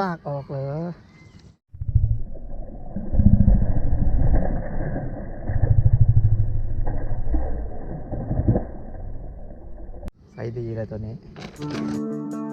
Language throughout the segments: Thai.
ลากออกเหรอใส่ดีเลยตัวนี้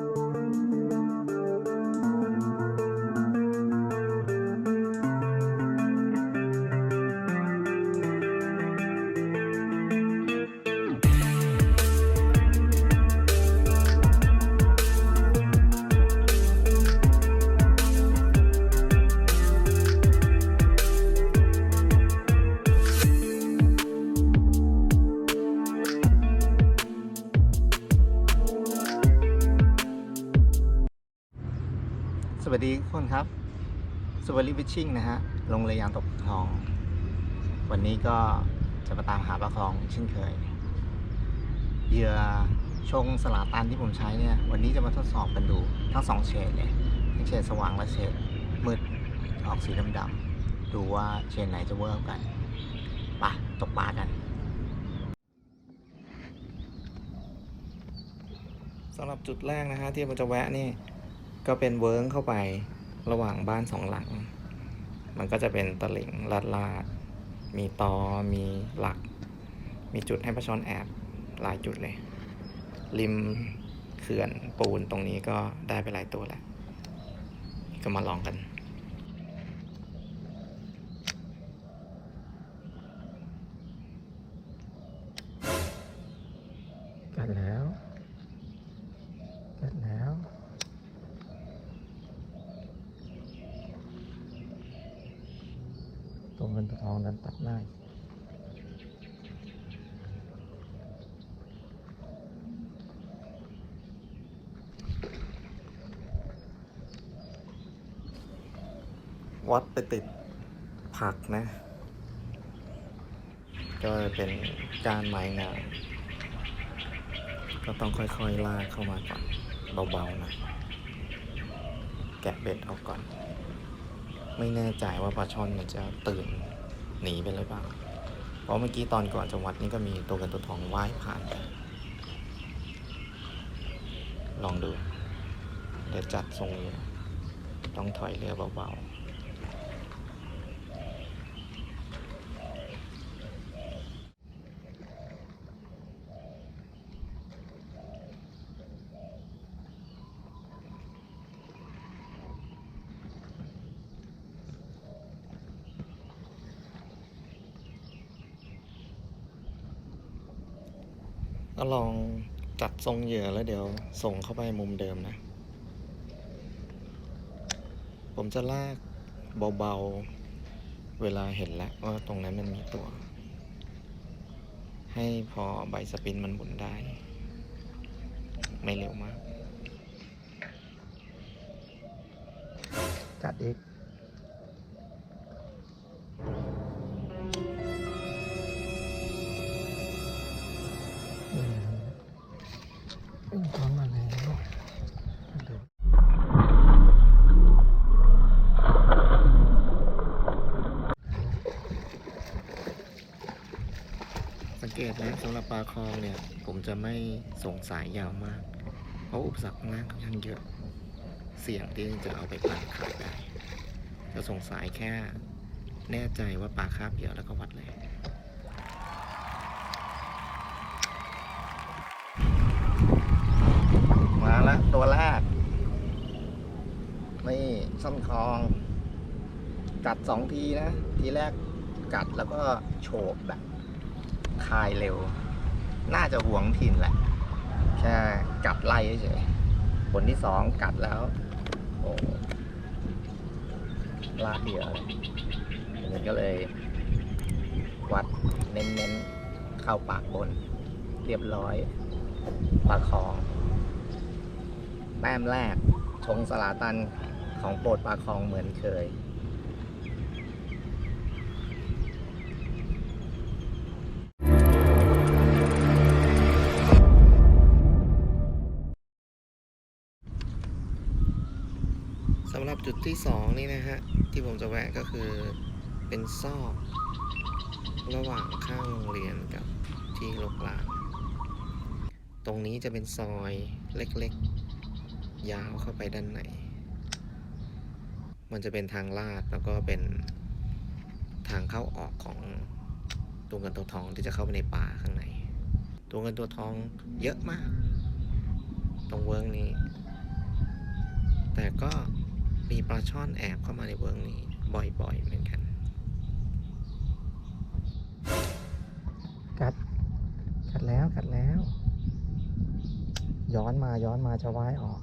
สวัสดีทุกคนครับสวัสดีวิชชิ่งนะฮะ ลงเรือยางตกคลอง วันนี้ก็จะมาตามหาปลาคลองเช่นเคย เหยื่อชงสลาตันที่ผมใช้เนี่ย วันนี้จะมาทดสอบกันดูทั้งสองเฉดเลยทั้งเฉดสว่างและเฉดมืดออกสีดำๆดูว่าเฉดไหนจะเวิร์กกันไปะตกปลากันสำหรับจุดแรกนะฮะที่มันจะแวะนี่ ก็เป็นเวิร์งเข้าไประหว่างบ้านสองหลัง มันก็จะเป็นตลิ่งลาดลาด มีตอ มีหลัก มีจุดให้ปลาช่อนแอบหลายจุดเลย ริมเขื่อนปูนตรงนี้ก็ได้ไปหลายตัวแหละก็มาลองกันแล้ว กันแล้ว ตัวเงิน ตัวทองนั้นตัดหน้าอีกวัดไปติดผักนะ ก็เป็นการไม้งานก็ต้องค่อยๆลากเข้ามาก่อนเบาๆนะ แกะเบ็ดออกก่อน ไม่แน่ใจว่าปลาช่อนมันจะตื่น หนีไปเลยเปล่าเพราะเมื่อกี้ตอนก่อนจะวัดนี่ก็มีตัวเงินตัวทองว่ายผ่านไปลองดู เดี๋ยวจัดทรงเรือต้องถอยเรือเบาๆก็ ลองจัดทรงเหยื่อแล้วเดี๋ยวส่งเข้าไปมุมเดิมนะ ผมจะลากเบาๆ เวลาเห็นแล้วว่าตรงนั้นมันมีตัว ให้พอใบสปินมันหมุนได้ ไม่เร็วมาก จัดอีก เกตนะสำหรับปลาคลองเนี่ย ผมจะไม่ส่งสายยาวมาก เพราะอุปสรรคข้างล่างค่อนข้างเยอะ เสี่ยงที่จะเอาไปปั่นขายได้ จะส่งสายแค่แน่ใจว่าปลาคาบเยอะแล้วก็วัดเลยมาแล้วตัวแรกนี่ซ่อมคลอง กัดสองทีนะ ทีแรกกัดแล้วก็โฉบแบบ คายเร็ว น่าจะหวงถิ่นแหละ แค่กัดไล่เฉยผลที่สองกัดแล้ว โอ้ลากเหยื่อเลยอันก็เลย วัดเน้นๆ เข้าปากบน เรียบร้อยปลาคอง แต้มแรกชงสลาตันของโปรดปลาคองเหมือนเคย สำหรับจุดที่สองนี่นะฮะ ที่ผมจะแวะก็คือเป็นซอกระหว่างข้างโรงเรียนกับที่ลกลาง ตรงนี้จะเป็นซอยเล็กๆ ยาวเข้าไปด้านในมันจะเป็นทางลาดแล้วก็เป็นทางเข้าออกของตัวเงินตัวทองที่จะเข้าไปในป่าข้างใน ตัวเงินตัวทองเยอะมาก ตรงเวิร์กนี้ แต่ก็ มีปลาช่อนแอบเข้ามาในเวิร์กนี้ บ่อยๆเหมือนกัน กัด กัดแล้วกัดแล้ว ย้อนมาย้อนมาจะว่ายออก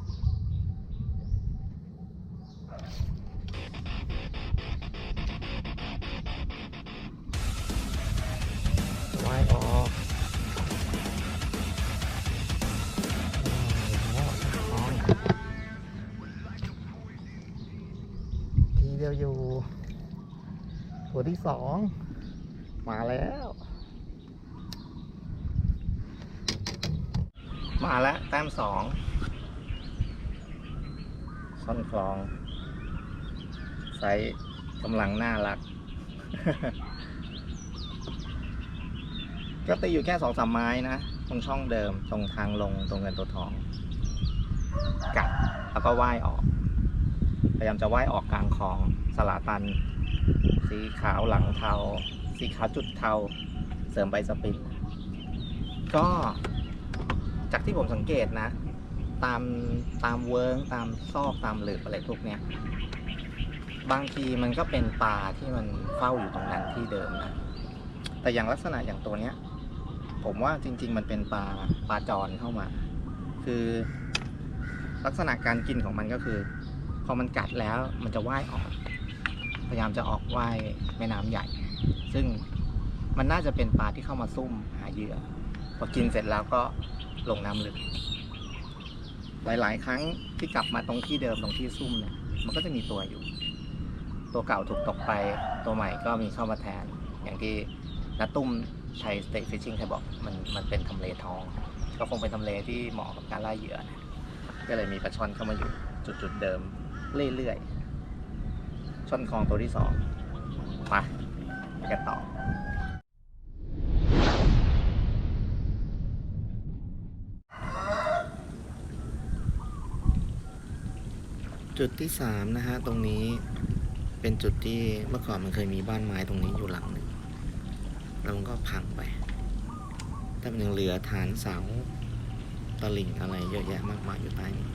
สองมาแล้ว มาแล้วแต้มสองซ่อนคลองไซส์กำลังน่ารัก ก็ตีอยู่แค่สองสามไม้นะ ตรงช่องเดิมตรงทางลงตรงเงินตัวทอง กัดแล้วก็ว่ายออก พยายามจะว่ายออกกลางคลองสลาตัน สีขาวหลังเทา สีขาวจุดเทา เสริมใบสปิดก็จากที่ผมสังเกตนะ ตามตามเวิร์งตามซอกตามหลืบอะไรพวกเนี้ยบางทีมันก็เป็นปลาที่มันเฝ้าอยู่ตรงนั้นที่เดิมนะ แต่อย่างลักษณะอย่างตัวเนี้ย ผมว่าจริง ๆ มันเป็นปลาปลาจรเข้ามา คือลักษณะการกินของมันก็คือ พอมันกัดแล้วมันจะว่ายออก พยายามจะออกว่ายแม่น้ำใหญ่ ซึ่งมันน่าจะเป็นปลาที่เข้ามาซุ่มหาเหยื่อพอกินเสร็จแล้วก็ลงน้ำลึก หลายๆ ครั้งที่กลับมาตรงที่เดิมตรงที่ซุ่มเนี่ยมันก็จะมีตัวอยู่ ตัวเก่าถูกตกไปตัวใหม่ก็มีเข้ามาแทน อย่างที่นัตุ้มไทยสเต็กฟิชชิ่งเคยบอกมันมันเป็นทำเลทอง ก็คงเป็นทำเลที่เหมาะกับการล่าเหยื่อนะก็เลยมีปลาช่อนเข้ามาอยู่จุดๆเดิมเรื่อยๆ ช่อนคลองตัวที่สองมาไปกันต่อจุดที่สามนะฮะตรงนี้เป็นจุดที่เมื่อก่อนมันเคยมีบ้านไม้ตรงนี้อยู่หลังหนึ่งแล้วมันก็พังไป แต่มันยังเหลือฐานเสาตลิ่งอะไรเยอะแยะมากมายอยู่ใต้นี้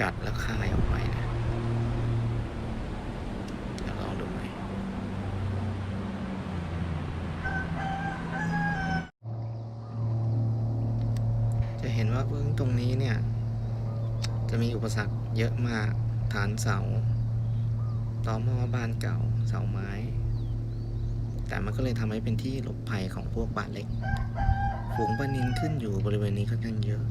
กัดแล้วคายออกไปนะเดี๋ยวลองดูไหมจะเห็นว่าเบื้องตรงนี้เนี่ย จะมีอุปสรรค เยอะมาก ฐานเสาต่อหม้อบ้านเก่าเสาไม้ แต่มันก็เลยทำให้เป็นที่หลบภัยของพวกปลาเล็ก ฝูงปลานินขึ้นอยู่บริเวณนี้ค่อนข้างเยอะ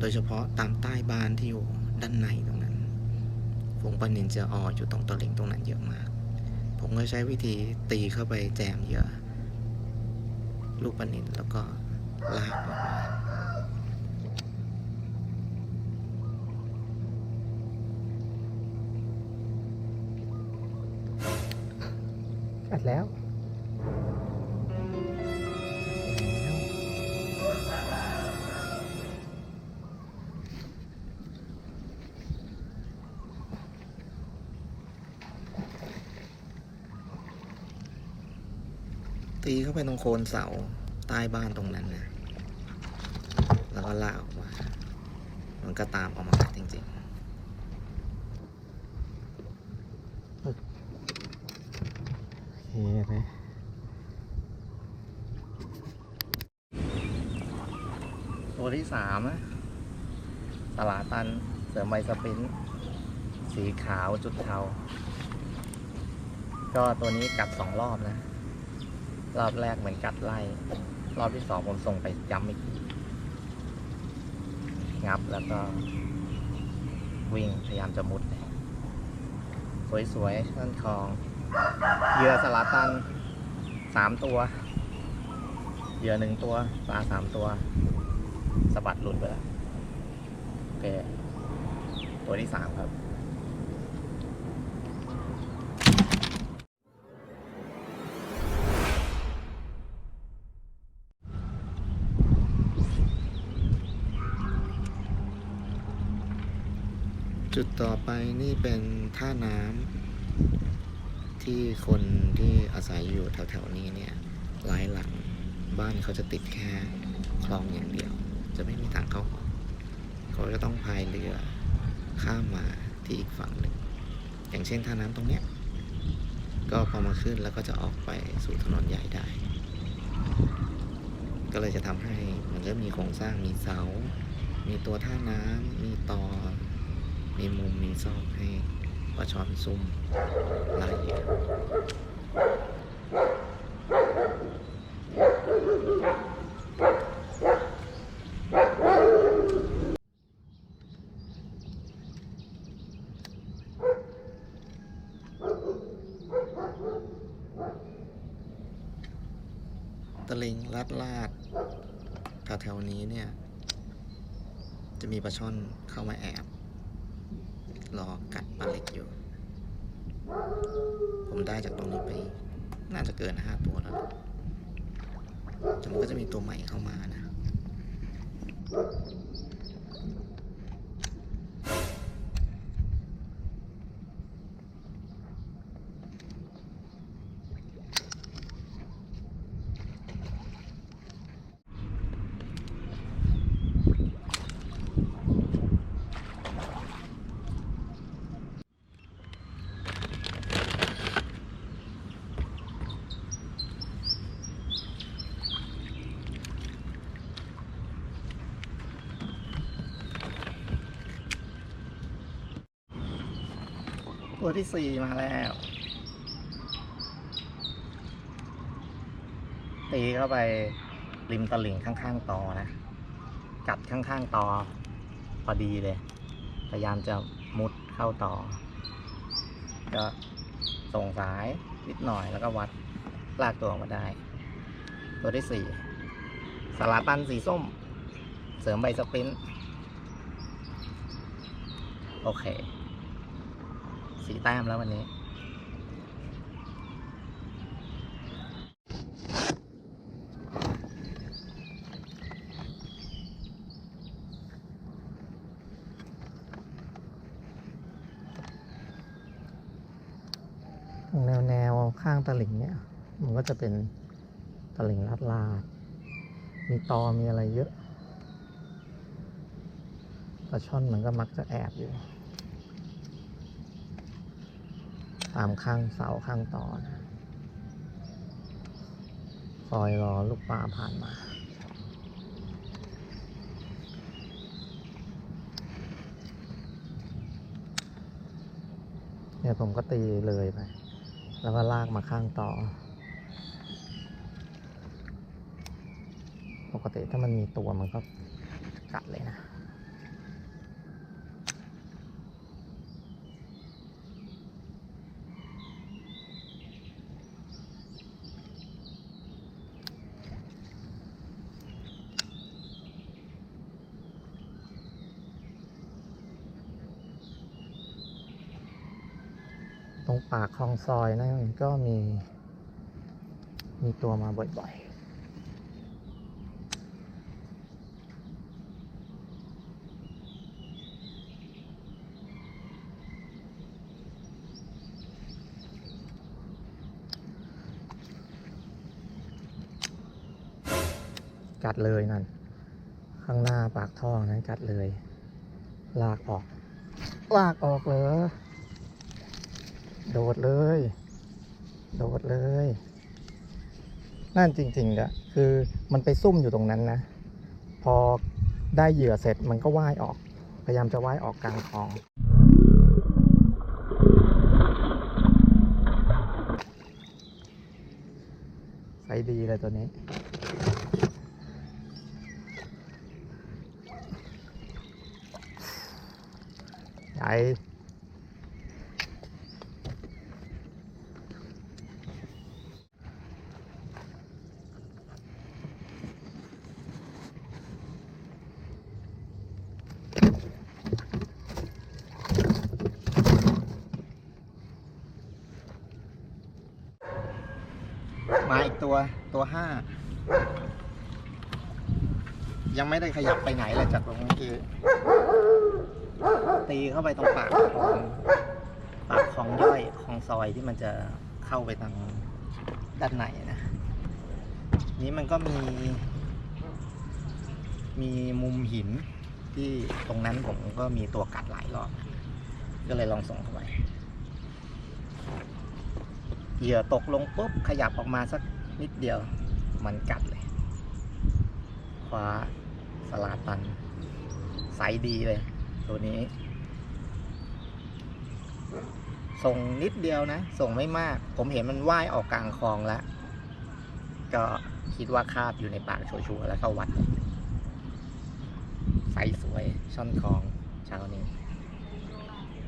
โดยเฉพาะตามใต้บ้านที่อยู่ด้านในตรงนั้น ฝูงปลานินจะอออยู่ตรงตะลิงตรงนั้นเยอะมาก ผมก็ใช้วิธีตีเข้าไปแจมเยื่อลูกปลานินแล้วก็ลากออกมา อัดแล้วตีเข้าไปตรงโคนเสาใต้บ้านตรงนั้นนะ แล้วก็ลากออกมา มันก็ตามออกมาจริง ๆ โอ เคนะตัวที่สามนะสลาตัน เสริมไมสปรินท์สีขาวจุดเทา ก็ตัวนี้กัดสองรอบนะ รอบแรกเหมือนกัดไล่ รอบที่สองผมส่งไปย้ำอีก งับแล้วก็ วิ่งพยายามจะมุด สวยๆนั่นคลอง เหยื่อสลัดตันสามตัว เหยื่อหนึ่งตัว ปลาสามตัวสะบัดหลุดไปแล้ว โอเค ตัวที่สามครับจุดต่อไปนี่เป็นท่าน้ำ ที่คนที่อาศัยอยู่แถวๆนี้เนี่ยหลายหลังบ้านเขาจะติดแค่คลองอย่างเดียว จะไม่มีทางเข้าออกเขาจะต้องพายเรือข้ามมาที่อีกฝั่งหนึ่ง อย่างเช่นท่าน้ำตรงเนี้ยก็พอมาขึ้นแล้วก็จะออกไปสู่ถนนใหญ่ได้ ก็เลยจะทำให้มันเริ่มมีโครงสร้างมีเสา มีตัวท่าน้ำมีตอมีมุมมีซอกให้ ลาช่อนซุ่มลายเหยื่อตะลิงลาดลาดแถวๆนี้เนี่ย จะมีปลาช่อนเข้ามาแอบ รอกัดปลาเล็กอยู่ ผมได้จากตรงนี้ไป น่าจะเกินห้าตัวแล้วแต่มันก็จะมีตัวใหม่เข้ามานะ ตัวที่สี่มาแล้วตีเข้าไปริมตลิ่งข้างๆตอนะ กัดข้างๆตอ พอดีเลย พยายามจะมุดเข้าต่อก็ส่งสายนิดหน่อยแล้วก็วัดลากตัวออกมาได้ ตัวที่สี่สาราตันสีส้ม เสริมใบสปรินต์โอเค สีแต้มแล้ววันนี้ แนวแนวข้างตะลิ่งเนี่ย มันก็จะเป็นตะลิ่งลาดลาดมีตอมีอะไรเยอะปลาช่อนมันก็มักจะแอบอยู่ ตามข้างเสาข้างตอนะคอยรอลูกปลาผ่านมา เนี่ยผมก็ตีเลยไป แล้วก็ลากมาข้างต่อ ปกติถ้ามันมีตัวมันก็กัดเลยนะ ปากคลองซอยนั่นก็มี มีตัวมาบ่อยๆกัดเลยนั่น ข้างหน้าปากท่อนั้นกัดเลย ลากออก ลากออกเลย โดดเลย โดดเลย นั่นจริงๆอะคือมันไปซุ่มอยู่ตรงนั้นนะ พอได้เหยื่อเสร็จมันก็ว่ายออก พยายามจะว่ายออกกลางคลองใส่ดีเลยตัวนี้ใหญ่ มาอีกตัวตัวห้า ยังไม่ได้ขยับไปไหนเลยจากตรงเมื่อกี้ตีเข้าไปตรงปากของปากของย่อยของซอยที่มันจะเข้าไปทางด้านในนะ นี้มันก็มี มีมุมหินที่ตรงนั้นผมก็มีตัวกัดหลายรอบ ก็เลยลองส่งเข้าไปเหยื่อตกลงปุ๊บขยับออกมาสักนิดเดียว มันกัดเลย คว้า สลาตันไซส์ดีเลย ตัวนี้ ส่งนิดเดียวนะ ส่งไม่มาก ผมเห็นมันว่ายออกกลางคลองแล้ว ก็คิดว่าคาบอยู่ในปากชัวร์แล้วก็วัดไซส์สวยช่อนคลองเช้านี้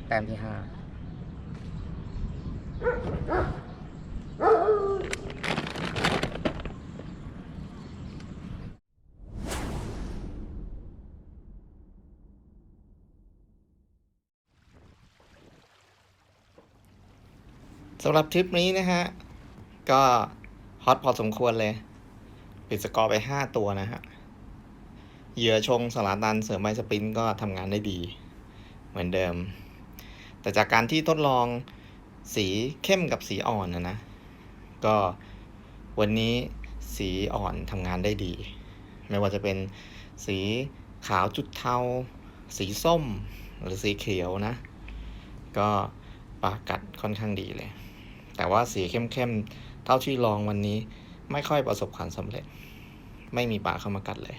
แต้มที่ห้า สำหรับทริปนี้นะฮะ ก็ฮอตพอสมควรเลย ปิดสกอร์ไป 5 ตัวนะฮะ เหยื่อชงสลาตันเสริมไม้สปรินต์ก็ทำงานได้ดี เหมือนเดิม แต่จากการที่ทดลองสีเข้มกับสีอ่อนนะนะ ก็วันนี้สีอ่อนทำงานได้ดี ไม่ว่าจะเป็นสีขาวจุดเทา สีส้ม หรือสีเขียวนะ ก็ปากัดค่อนข้างดีเลย แต่ว่าสีเข้มๆ เท่าที่ลองวันนี้ไม่ค่อยประสบความสำเร็จ ไม่มีปลาเข้ามากัดเลย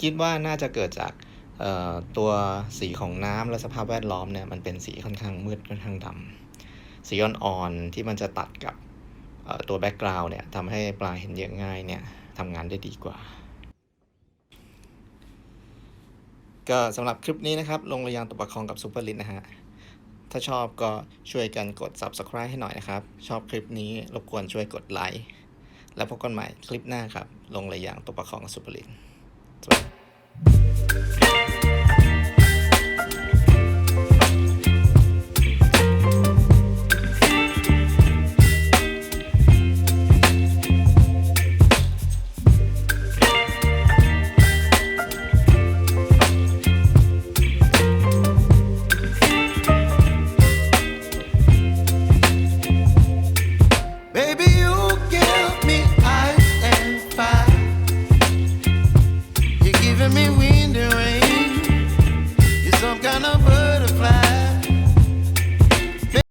คิดว่าน่าจะเกิดจากตัวสีของน้ำและสภาพแวดล้อมเนี่ยมันเป็นสีค่อนข้างมืดค่อนข้างดำสีอ่อนๆที่มันจะตัดกับตัวแบ็กกราวน์เนี่ยทำให้ปลาเห็นเยอะง่ายเนี่ยทำงานได้ดีกว่า ก็สำหรับคลิปนี้นะครับ ลงระยางตกปลาคองกับซูเปอร์ลินนะฮะ ถ้าชอบก็ช่วยกันกด subscribe ให้หน่อยนะครับ ชอบคลิปนี้รบกวนช่วยกดไลค์แล้วพบกันใหม่คลิปหน้าครับ ลงระยางตกปลาคองสุปร์ลินสวัสดี